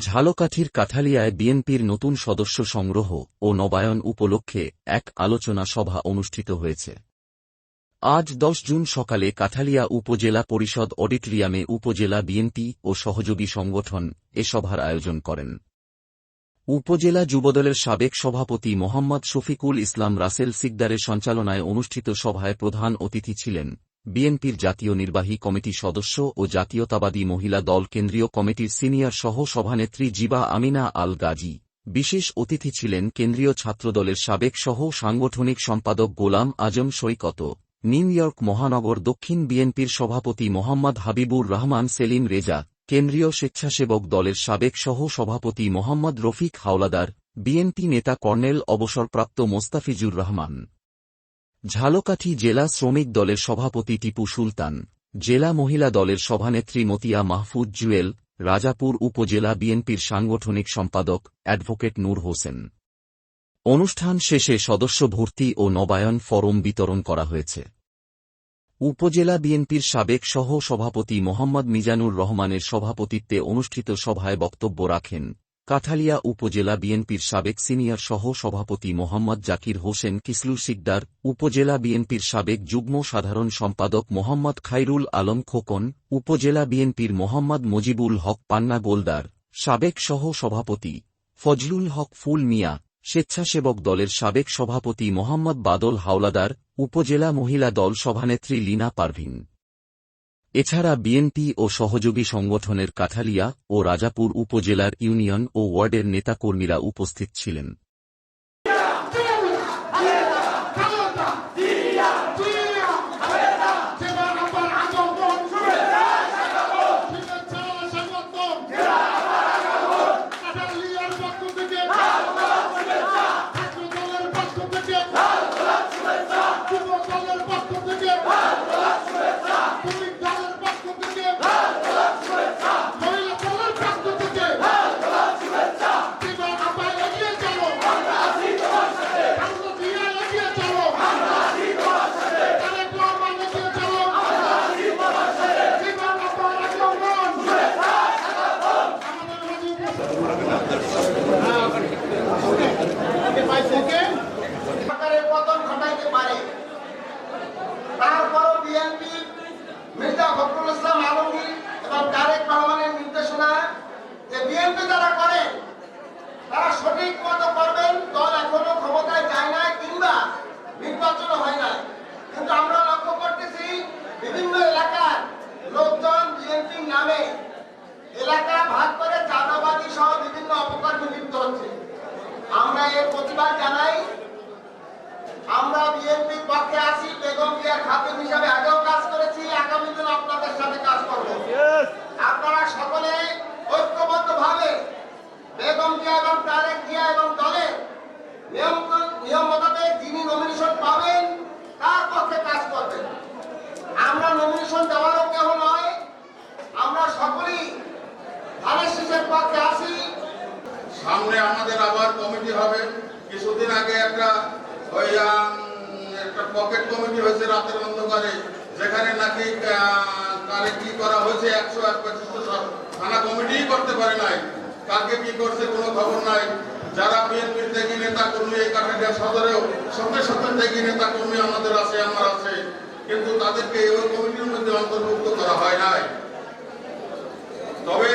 ঝালকাঠির কাঠালিয়ায় বিএনপির নতুন সদস্য সংগ্রহ ও নবায়ন উপলক্ষে এক আলোচনা সভা অনুষ্ঠিত হয়েছে। আজ দশ জুন সকালে কাঠালিয়া উপজেলা পরিষদ অডিটোরিয়ামে উপজেলা বিএনপি ও সহযোগী সংগঠন এ সভার আয়োজন করেন। উপজেলা যুবদলের সাবেক সভাপতি মোহাম্মদ শফিকুল ইসলাম রাসেল সিকদারের সঞ্চালনায় অনুষ্ঠিত সভায় প্রধান অতিথি ছিলেন বিএনপির জাতীয় নির্বাহী কমিটি সদস্য ও জাতীয়তাবাদী মহিলা দল কেন্দ্রীয় কমিটির সিনিয়র সহ সভানেত্রী জিবা আমিনা আল গাজী বিশেষ অতিথি ছিলেন কেন্দ্রীয় ছাত্রদলের সাবেক সহ সাংগঠনিক সম্পাদক গোলাম আজম সৈকত। নিউ ইয়র্ক মহানগর দক্ষিণ বিএনপির সভাপতি মোহাম্মদ হাবিবুর রহমান সেলিম রেজা। কেন্দ্রীয় স্বেচ্ছাসেবক দলের সাবেক সহ সভাপতি মোহাম্মদ রফিক হাওলাদার। বিএনপি নেতা কর্নেল অবসরপ্রাপ্ত মোস্তাফিজুর রহমান। ঝালকাঠি জেলা শ্রমিক দলের সভাপতি টিপু সুলতান, জেলা মহিলা দলের সভানেত্রী মতিয়া মাহফুজ জুয়েল, রাজাপুর উপজেলা বিএনপির সাংগঠনিক সম্পাদক অ্যাডভোকেট নূর হোসেন। অনুষ্ঠান শেষে সদস্য ভর্তি ও নবায়ন ফরম বিতরণ করা হয়েছে। উপজেলা বিএনপির সাবেক সহ সভাপতি মোহাম্মদ মিজানুর রহমানের সভাপতিত্বে অনুষ্ঠিত সভায় বক্তব্য রাখেন কাঠালিয়া উপজেলা বিএনপির সাবেক সিনিয়র সহ সভাপতি মোহাম্মদ জাকির হোসেন কিসলু সিকদার, উপজেলা বিএনপির সাবেক যুগ্ম সাধারণ সম্পাদক মোহাম্মদ খাইরুল আলম খোকন, উপজেলা বিএনপির মোহাম্মদ মজিবুল হক পান্না গোলদার, সাবেক সহ সভাপতি ফজলুল হক ফুল মিয়া, স্বেচ্ছাসেবক দলের সাবেক সভাপতি মোহাম্মদ বাদল হাওলাদার, উপজেলা মহিলা দল সভানেত্রী লীনা পারভিন। এছাড়া বিএনপি ও সহযোগী সংগঠনের কাঠালিয়া ও রাজাপুর উপজেলার ইউনিয়ন ও ওয়ার্ডের নেতাকর্মীরা উপস্থিত ছিলেন। মির্জা ফখরুল ইসলাম আলমগীর এবং তারেক রহমানের নির্দেশনা যে বিএনপি করে, তারা সঠিক মতো করবেন, দল এখনও ক্ষমতায় যায় না কিংবা নির্বাচন হয় কিন্তু আমরা লক্ষ্য করতেছি বিভিন্ন এলাকার লোকজন বিএনপির নামে এলাকা ভাগ করে চাঁদাবাদী সহ বিভিন্ন অপকর্মে লিপ্ত হচ্ছে। আমরা এর প্রতিবাদ জানাই। আমরা বিএনপির পক্ষে আছি বেগম জিয়ার খাতির হিসাবে আগেও কাজ করেছি আগামী দিন আপনাদের সাথে কাজ করব আপনারা সকলে ঐক্যবদ্ধ ভাবে বেগম জিয়া এবং তারেক জিয়া এবং দলের নিয়ম নিয়ম মোতাবেক যিনি নমিনেশন পাবেন তার পক্ষে কাজ করবেন আমরা নমিনেশন দেওয়ারও কেউ নয় আমরা সকলেই ধানের শীষের পক্ষে আছি সামনে আমাদের আবার কমিটি হবে কিছুদিন আগে একটা ওই আম, একটা পকেট কমিটি হয়েছে রাতের অন্ধকারে যেখানে নাকি আহ, কারে কি করা হয়েছে থানা কমিটিই করতে পারে নাই। কাকে কি করছে কোনো খবর নাই। যারা বিএনপির থেকে নেতা কর্মী এই কাঠালিয়া সদরেও, সঙ্গে সঙ্গে থেকে নেতা কর্মী আমাদের আছে, আমার আছে। কিন্তু তাদেরকে ওই কমিটির মধ্যে অন্তর্ভুক্ত করা হয় নাই। তবে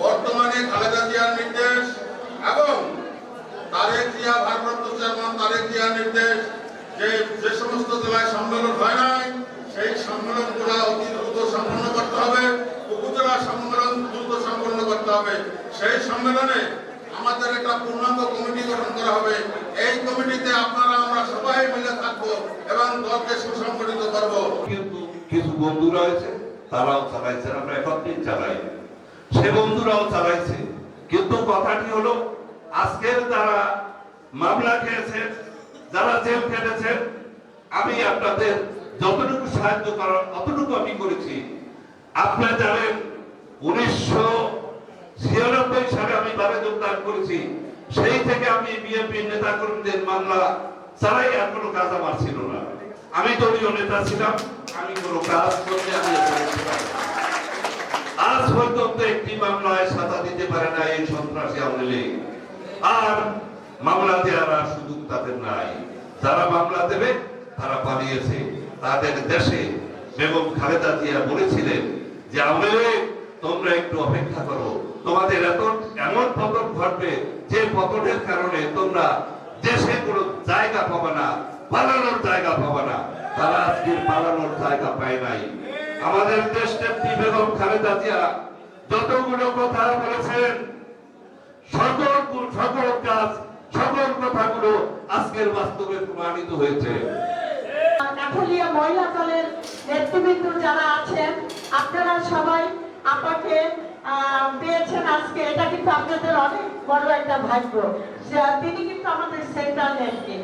বর্তমানে খালেদা জিয়ার নির্দেশ এবং তারেক জিয়া, ভারপ্রাপ্ত চেয়ারম্যান তারেক জিয়ার নির্দেশ যে যে সমস্ত জেলায় সম্মেলন হয় নাই সেই সম্মেলনগুলো অতি দ্রুত সম্পন্ন করতে হবে। উপজেলা সম্মেলন দ্রুত সম্পন্ন করতে হবে। সেই সম্মেলনে আমাদের একটা পূর্ণাঙ্গ কমিটি গঠন করা হবে। এই কমিটিতে আপনারা, আমরা সবাই মিলে থাকব এবং দলকে সুসংগঠিত করব। কিন্তু কিছু বন্ধু রয়েছে, তারাও চালাইছে আমরা একত্রিত চালাই। সে বন্ধুরাও চালাইছে। কিন্তু কথাটি হলো, আজকের যারা মামলা খেয়েছেন, যারা জেল কেটেছেন আমি আপনাদের যতটুকু সাহায্য করার, অতটুকু আমি করেছি। আপনারা জানেন, উনিশশো ছিয়ানব্বই সালে আমি দলে যোগদান করেছি। সেই থেকে আমি বিএনপি নেতা কর্মীদের মামলা চালাই আর কোনো কাজ আমার ছিল না। আমি দলীয় নেতা ছিলাম, আমি কোনো কাজ করতে আমি। আজ পর্যন্ত একটি মামলায় সাজা দিতে পারে না এই আওয়ামী লীগ। আর মামলা দেওয়ার সুযোগ তাদের নাই। যারা মামলা দেবে, তারা পালিয়েছে। তাদের দেশে বেগম খালেদা জিয়া বলেছিলেন যে আওয়ামী লীগ তোমরা একটু অপেক্ষা করো। তোমাদের এত, এমন পতন ঘটবে যে পতনের কারণে তোমরা দেশে কোনো জায়গা পাবে না, পালানোর জায়গা পাবে না। তারা আজকে পালানোর জায়গা পায় নাই। আমাদের দেশ নেত্রী বেগম খালেদা জিয়া যতগুলো কথা বলেছেন, সকল সকল কাজ, সকল কথাগুলো আজকের বাস্তবে প্রমাণিত হয়েছে। কাঠালিয়া মহিলা দলের নেতৃবৃন্দ যারা আছেন, আপনারা সবাই আমাকে পেয়েছেন আজকে। এটা কিন্তু আপনাদের অনেক বড় একটা ভাগ্য। তিনি কিন্তু আমাদের সেন্ট্রাল নেত্রী।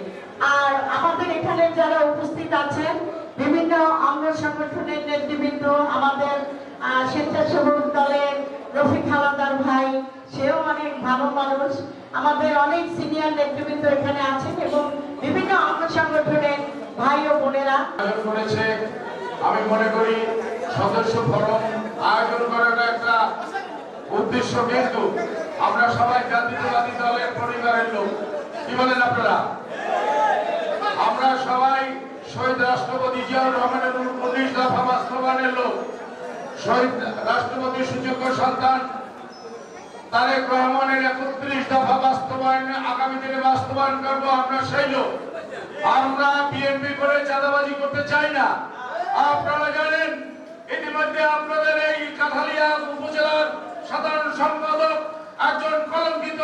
আর আমাদের এখানে যারা উপস্থিত আছেন, বিভিন্ন অঙ্গ সংগঠনের নেতৃবৃন্দ, আমাদের স্বেচ্ছাসেবক দলের রফিক হাওলাদার ভাই, সেও অনেক ভালো মানুষ। আমাদের অনেক সিনিয়র নেতৃবৃন্দ এখানে আছেন এবং বিভিন্ন অঙ্গ সংগঠনের ভাই ও বোনেরা। করেছে, আমি মনে করি সদস্য ফরম আয়োজন করার একটা উদ্দেশ্য, কিন্তু আমরা সবাই জাতীয়তাবাদী দলের পরিবারের লোক। কি বলেন আপনারা? আমরা সবাই শহীদ রাষ্ট্রপতি জিয়াউর রহমানের উনিশ দফা বাস্তবায়নের লোক। শহীদ রাষ্ট্রপতি সুযোগ্য সন্তান তারেক রহমানের একত্রিশ দফা বাস্তবায়ন আগামী দিনে বাস্তবায়ন করব আমরা সেই লোক। আমরা বিএনপি করে চাঁদাবাজি করতে চাই না। আপনারা জানেন, ইতিমধ্যে আপনাদের এই কাঠালিয়া উপজেলার সাধারণ সম্পাদক একজন কলঙ্কিত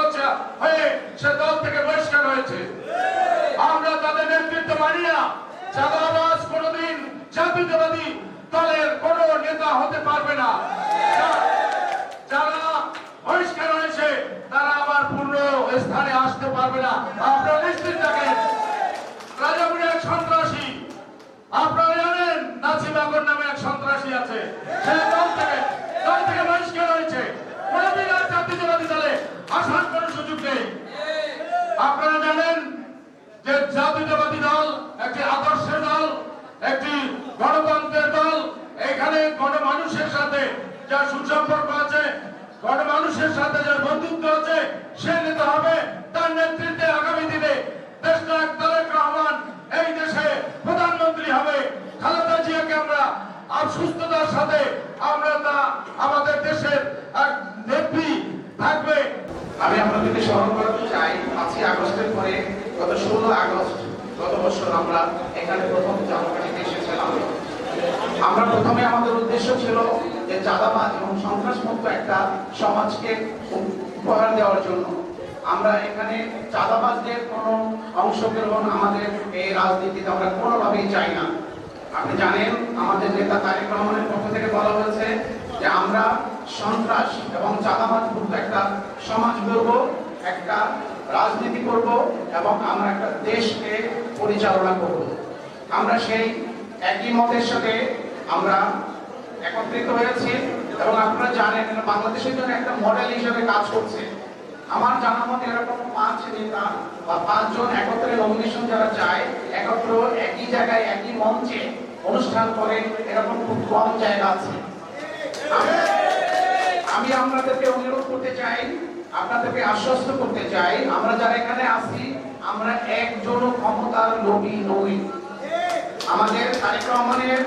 হয়ে সে দল থেকে বহিষ্কার হয়েছে। আমরা তাদের নেতৃত্ব মানি না। চাঁদাবাজ কোনোদিন জাতীয়তাবাদী দলের কোন নেতা হতে পারবে না। যারা বহিষ্কার হয়েছে, তারা আবার পূর্ণ স্থানে আসতে পারবে না। আপনারা নিশ্চিত থাকেন রাজাপুরে এক সন্ত্রাসী আপনারা জানেন নাসিম আকর নামে এক সন্ত্রাসী আছে সে দল থেকে দল থেকে বহিষ্কার হয়েছে কোনদিন আর জাতীয়তাবাদী দলে আসার কোনো সুযোগ নেই আপনারা জানেন যে জাতীয়তাবাদী দল, একটি আদর্শের দল, একটি গণতন্ত্রের দল, এখানে গণমানুষের সাথে যা সুসম্পর্ক আছে, গণমানুষের সাথে যার বন্ধুত্ব আছে সে নিতে হবে তার নেতৃত্বে আগামী দিনে দেশ নায়ক তারেক রহমান এই দেশে প্রধানমন্ত্রী হবে খালেদা জিয়াকে আমরা আর সুস্থতার সাথে আমরা তা আমাদের দেশের এক নেত্রী থাকবে আমি আপনাদেরকে স্মরণ করাতে চাই পাঁচই আগস্টের পরে গত ষোলো আগস্ট গত বছর আমরা এখানে প্রথম জামাকাটিতে এসেছিলাম আমরা প্রথমে আমাদের উদ্দেশ্য ছিল যে চাঁদাবাজ এবং সন্ত্রাসমুক্ত একটা সমাজকে উপহার দেওয়ার জন্য। আমরা এখানে চাঁদাবাজদের কোনো অংশগ্রহণ আমাদের এই রাজনীতিতে আমরা কোনোভাবেই চাই না। আপনি জানেন, আমাদের নেতা তারেক রহমানের পক্ষ থেকে বলা হয়েছে যে আমরা সন্ত্রাস এবং চাঁদাবাজ মুক্ত একটা সমাজ গড়ব, একটা রাজনীতি করব এবং আমরা একটা দেশকে পরিচালনা করব। আমরা সেই একই মতের সাথে আমরা একত্রিত হয়েছি এবং আপনারা জানেন এটা বাংলাদেশের জন্য একটা মডেল হিসেবে কাজ করছে। আমার জানা মতে এরকম পাঁচ নেতা বা পাঁচজন একত্রে নমিনেশন যারা চায় একত্র একই জায়গায়, একই মঞ্চে অনুষ্ঠান করে, এরকম খুব কম জায়গা আছে। আমি আপনাদেরকে অনুরোধ করতে চাই, আপনাদেরকে আশ্বস্ত করতে চাই, আমরা যারা এখানে আছি, আমরা একজন ক্ষমতার লোভী নই। আমাদের তারেক রহমানের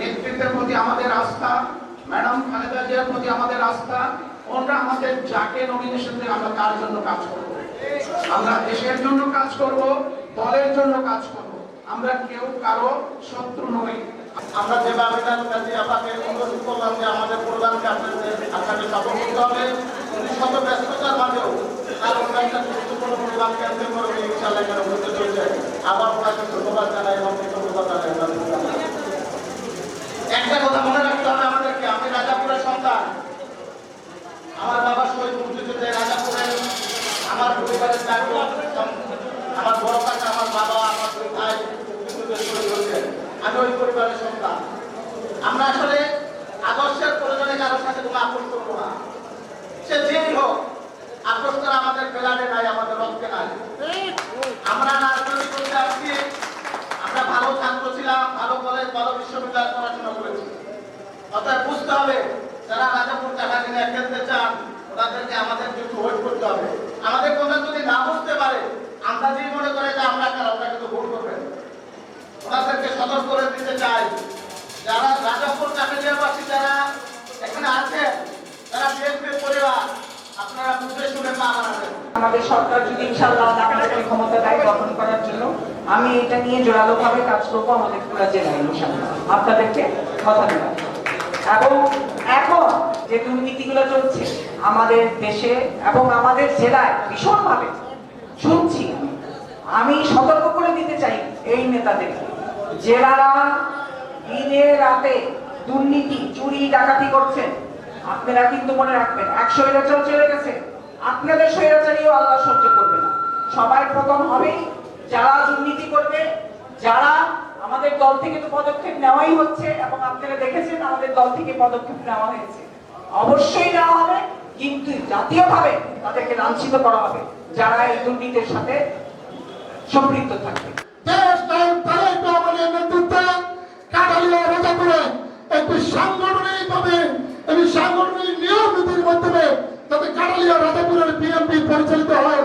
নেতৃত্বের প্রতি আমাদের আস্থা, ম্যাডাম খালেদা জিয়ার প্রতি আমাদের আস্থা, ওনারা আমাদের যাকে নমিনেশন দেন আমরা তার জন্য কাজ করব। আমরা দেশের জন্য কাজ করব, দলের জন্য কাজ করব। আমরা কেউ কারও শত্রু নই। আমরা যেভাবে কাছে আপনাকে অনুরোধ করলাম যে আমাদের প্রধানকে আপনাদের আপনাকে সাপোর্ট করতে হবে উনি শত ব্যস্ততার মাঝেও তার একটা গুরুত্বপূর্ণ প্রোগ্রাম ক্যান্সেল করে উনি ইনশাল্লাহ এখানে উপস্থিত হয়েছে। আবার ওনাকে ধন্যবাদ জানাই এবং কৃতজ্ঞতা জানাই। একটা কথা মনে রাখতে হবে আমাদেরকে, আমি রাজাপুরের সন্তান। আমার বাবা শহীদ মুক্তিযুদ্ধে রাজাপুরের আমার পরিবারের দায়িত্ব আমার বড় কাছে আমার বাবা, আমার ভাই আমি ওই পরিবারের সন্তান। আমরা আসলে আদর্শের প্রয়োজনে কারোর সাথে কোনো আপোষ করব না। সে যেই হোক, আপোষ করা আমাদের বেলারে নাই, আমাদের রক্তে নাই। আমরা আমরা ভালো ছাত্র ছিলাম ভালো কলেজ ভালো বিশ্ববিদ্যালয়ে পড়াশোনা করেছি। অতএব বুঝতে হবে যারা রাজাপুর টাকা কিনে খেলতে চান, ওনাদেরকে আমাদেরকে একটু ওয়েট করতে হবে। আমাদের কোনো যদি না বুঝতে পারে, আমরা যদি মনে করে যে আমরা কার আপনাকে তো ভুল করবেন ওনাদেরকে সতর্ক করে দিতে চাই, যারা রাজাপুর কাঠালিয়াবাসী যারা এখানে আছেন, যারা বিএনপির পরিবার, আপনারা বুঝে শুনে পা আমাদের সরকার যদি ইনশাল্লাহ আপনাদের ক্ষমতা দেয় গঠন করার জন্য, আমি এটা নিয়ে জোরালোভাবে কাজ করব আমাদের পুরো জেলায় ইনশাল্লাহ আপনাদেরকে কথা দিলাম এবং এখন যে দুর্নীতিগুলো চলছে আমাদের দেশে এবং আমাদের জেলায় ভীষণভাবে শুনছি আমি। সতর্ক করে দিতে চাই এই নেতাদেরকে জেলারা দিনে রাতে দুর্নীতি, চুরি, ডাকাতি করছেন। আপনারা কিন্তু মনে রাখবেন এক স্বৈরাচার চলে গেছে। আপনাদের স্বৈরাচারীও আল্লাহ সহ্য করবে না। সবাই প্রথম হবেই। যারা দুর্নীতি করবে, যারা আমাদের দল থেকে তো পদক্ষেপ নেওয়াই হচ্ছে এবং আপনারা দেখেছেন আমাদের দল থেকে পদক্ষেপ নেওয়া হয়েছে। অবশ্যই নেওয়া হবে, কিন্তু জাতীয়ভাবে তাদেরকে লাঞ্ছিত করা হবে, যারা এই দুর্নীতির সাথে সম্পৃক্ত থাকবে। একটি সাংগঠনিক ভাবে একটি সাংগঠনিক নিয়ম নীতির মাধ্যমে যাতে কাটালিয়া রাজাপুরের বিএনপি পরিচালিত হয়,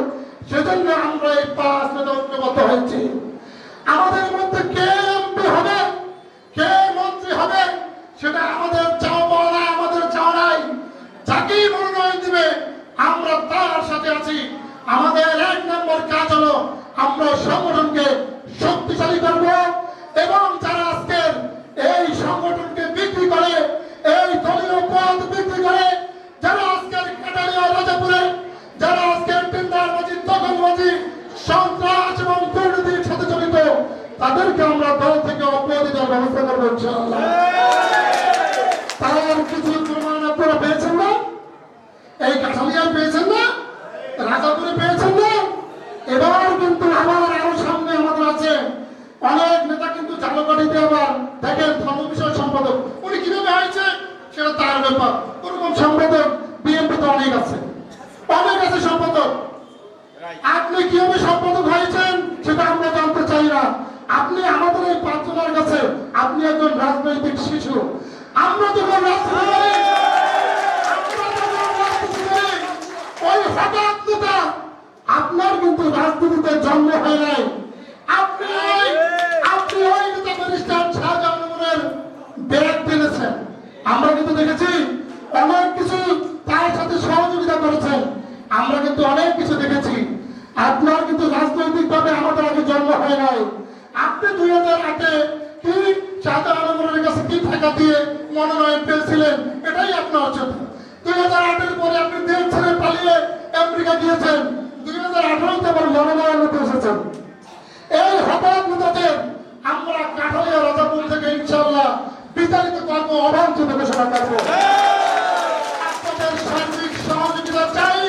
সেজন্য আমরা এই পাঁচ নেতা ঐক্যবদ্ধ হয়েছি। আমাদের মধ্যে কে তাদেরকে আমরা দল থেকে অব্যাহতি দেওয়ার ব্যবস্থা করব তার কিছু প্রমাণ আপনারা পেয়েছেন না? এই কাঠালিয়ায় পেয়েছেন না? রাজাপুরে পেয়েছেন না? এবার কিন্তু আমার আরও সামনে আমাদের আছে। অনেক নেতা কিন্তু জালকাঠিতে আবার দেখেন ধর্ম বিষয় সম্পাদক। উনি কীভাবে হয়েছে? সেটা তার ব্যাপার। ওরকম সম্পাদক বিএনপি তো অনেক আছে অনেক আছে সম্পাদক আপনি কীভাবে সম্পাদক হয়েছেন সেটা আমরা জানতে চাই না আপনি আমাদের এই পাঁচজনের কাছে আপনি একজন রাজনৈতিক শিশু। আমরা যখন আপনার কিন্তু রাজনীতিতে জন্ম হয় নাই। আমরা কিন্তু দেখেছি অনেক কিছু তার সাথে সহযোগিতা করেছেন। আমরা কিন্তু অনেক কিছু দেখেছি। আপনার কিন্তু রাজনৈতিক ভাবে আমাদের আগে জন্ম হয় নাই। আপনি দুই হাজার আটে কি শাহজাহানের কাছে কি টাকা দিয়ে মনোনয়ন পেয়েছিলেন? এটাই আপনার অচেত দুই হাজার আটের পরে আপনি দেশ ছেড়ে পালিয়ে আমেরিকা গিয়েছেন। দুই হাজার আঠারোতে আবার মনোনয়ন এসেছেন। এই হঠাৎ নেতাদের আমরা কাঠালিয়া রাজাপুর থেকে ইনশাল্লাহ বিতাড়িত করব অবাঞ্ছিত ঘোষণা করব। সহযোগিতা চাই।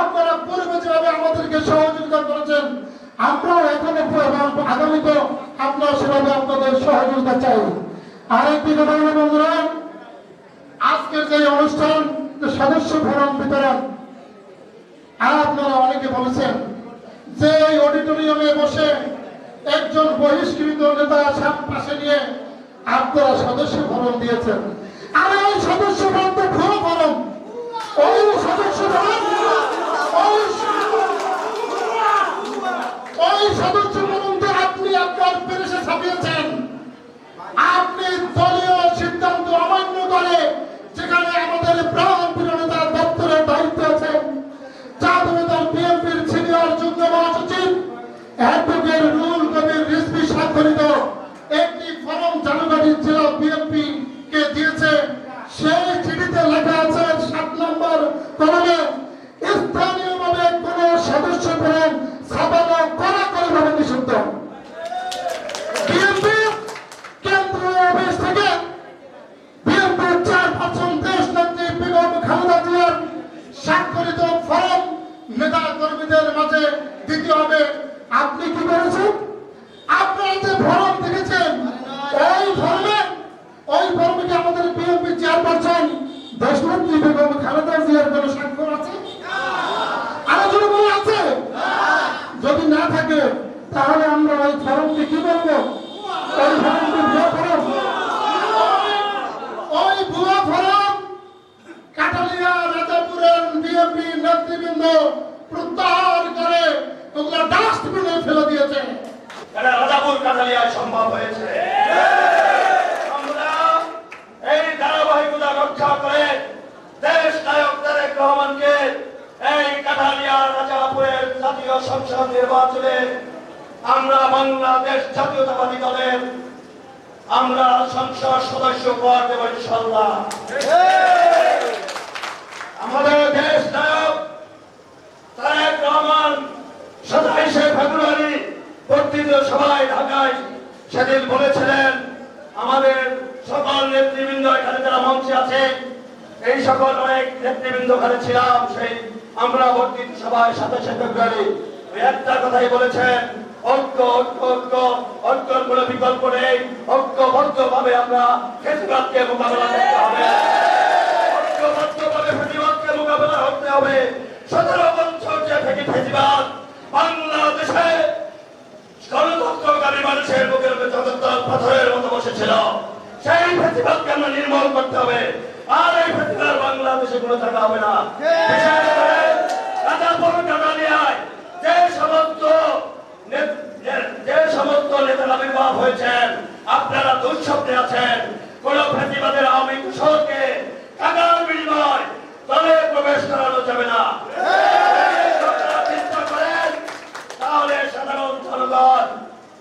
আপনারা পূর্বে যেভাবে আমাদেরকে সহযোগিতা করেছেন। আমরাও এখনও এবং আগামীতেও আপনারা সেভাবে আপনাদের সহযোগিতা চাই। আরেকটি কথা বন্ধুরা, আজকের যে অনুষ্ঠান সদস্য ফরম বিতরণ, আর আপনারা অনেকে বলেছেন যে এই অডিটোরিয়ামে বসে একজন বহিষ্কৃত নেতা পাশে নিয়ে আপনারা সদস্য ফরম দিয়েছেন। আর ওই সদস্য ফরম তো ভুয়ো ফরম। ওই সদস্য ফরম, ওই ওই সদস্য ফরম তো আপনি অমান্য করে যেখানে আমাদের প্রাণ প্রিয় নেতার দপ্তরের দায়িত্ব আছেন জাতীয় দল বিএনপির সিনিয়র অ্যাডভোকেট রুল কবির রিজভি স্বাক্ষরিত একটি ফরম জানুয়ারি জেলা বিএনপি কে দিয়েছে সেই চিঠিতে লেখা আছে সাত নম্বর কলমে স্থানীয়ভাবে কোন সদস্য ফরম ছাপানো কড়াকড়ি ভাবে নিষিদ্ধ বিএনপি কেন্দ্রীয় অফিস থেকে বিএনপির চেয়ারপারসন দেশ নেত্রী বেগম খালেদা জিয়ার স্বাক্ষরিত ফরম নেতা কর্মীদের মাঝে দিতে হবে আপনি কি করেছেন আপনারা যে ফরম দেখেছেন ওই ফর্মে ওই ফর্মে কি আমাদের বিএনপি চেয়ারপারসন দেশ বেগম আছে? যদি না থাকে, তাহলে আমরা ওই ফরমটি কি করব ওই ফরমটি ভুয়া ফরম ওই ভুয়া কাটালিয়া, রাজাপুরেরগুলো প্রত্যাহার করে ওগুলো ডাস্টবিনে ফেলে দিয়েছে। রাজাপুর কাঠালিয়ায় সম্ভব হয়েছে আমরা এই ধারাবাহিকতা রক্ষা করে দেশ নায়ক তারেক রহমানকে এই কাঠালিয়া রাজাপুরের জাতীয় সংসদ নির্বাচনে আমরা বাংলাদেশ জাতীয়তাবাদী দলের আমরা সংসদ সদস্য পদ দেব ইনশাল্লাহ আমাদের দেশ নায়ক তারেক রহমান সাতাইশে ফেব্রুয়ারি বর্ধিত সভায় ঢাকায় সেদিন বলেছিলেন, আমাদের সকল নেতৃবৃন্দ এখানে যারা মঞ্চে আছে এই সকল অনেক নেতৃবৃন্দ ওখানে ছিলাম, সেই আমরা বর্ধিত সভায় সাতাশে ফেব্রুয়ারি একটা কথাই বলেছেন ঐক্য ঐক্য ঐক্য ঐক্যর কোনো বিকল্প নেই ঐক্যবদ্ধ ভাবে আমরা ফেসবাদকে মোকাবেলা করতে হবে। করতে হবে। সতেরো থেকে বাংলাদেশে সেই করতে হবে। আর এই ফেসিবাদ বাংলাদেশে কোনো থাকা হবে না। বিশেষ করে রাজাপুর কাটালিয়ায় যে সমস্ত যে- সমস্ত নেতার আবির্ভাব হয়েছেন, আপনারা দুঃস্বপ্নে আছেন, কোন ফেসিবাদের আওয়ামী কুশলকে টাকার বিনিময় দলে প্রবেশ করানো যাবে না। চিন্তা করেন, তাহলে সাধারণ জনগণ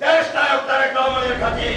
দেশ নায়ক তারেক রহমানের খাতি